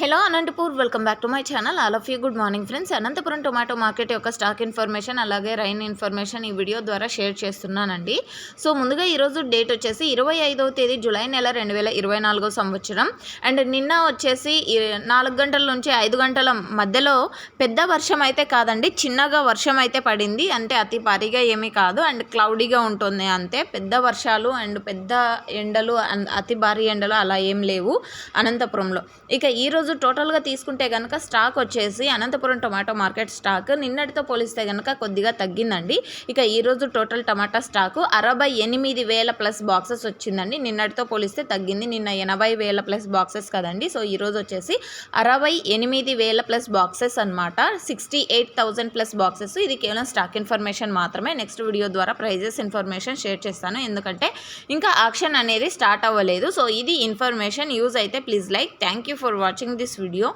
Hello Anantapur welcome back to my channel. All of you good morning friends. Anantapuram tomato market యొక్క stock information అలాగే rain information ఈ video ద్వారా share చేస్తున్నానండి. So ముందుగా ఈరోజు date వచ్చేసి ఇరవై ఐదవ తేదీ జూలై నెల రెండు వేల ఇరవై నాలుగో సంవత్సరం. అండ్ నిన్న వచ్చేసి నాలుగు గంటల నుంచి ఐదు గంటల మధ్యలో పెద్ద వర్షం అయితే కాదండి చిన్నగా వర్షం అయితే పడింది. అంటే అతి భారీగా ఏమీ కాదు అండ్ క్లౌడీగా ఉంటుంది అంతే. పెద్ద వర్షాలు అండ్ పెద్ద ఎండలు అతి భారీ ఎండలు అలా ఏం లేవు అనంతపురంలో. ఇక ఈరోజు టోటల్గా తీసుకుంటే కనుక స్టాక్ వచ్చేసి అనంతపురం టొమాటో మార్కెట్ స్టాక్ నిన్నటితో పోలిస్తే కనుక కొద్దిగా తగ్గిందండి. ఇక ఈరోజు టోటల్ టమాటా స్టాకు అరవై ఎనిమిది వేల ప్లస్ బాక్సెస్ వచ్చిందండి. నిన్నటితో పోలిస్తే తగ్గింది. నిన్న ఎనభై వేల ప్లస్ బాక్సెస్ కదండి. సో ఈరోజు వచ్చేసి అరవై ఎనిమిది వేల ప్లస్ బాక్సెస్ అనమాట sixty eight thousand plus boxes. ఇది కేవలం స్టాక్ ఇన్ఫర్మేషన్ మాత్రమే. నెక్స్ట్ వీడియో ద్వారా ప్రైజెస్ ఇన్ఫర్మేషన్ షేర్ చేస్తాను. ఎందుకంటే ఇంకా ఆక్షన్ అనేది స్టార్ట్ అవ్వలేదు. సో ఇది ఇన్ఫర్మేషన్. యూజ్ అయితే please like. Thank you for watching. This video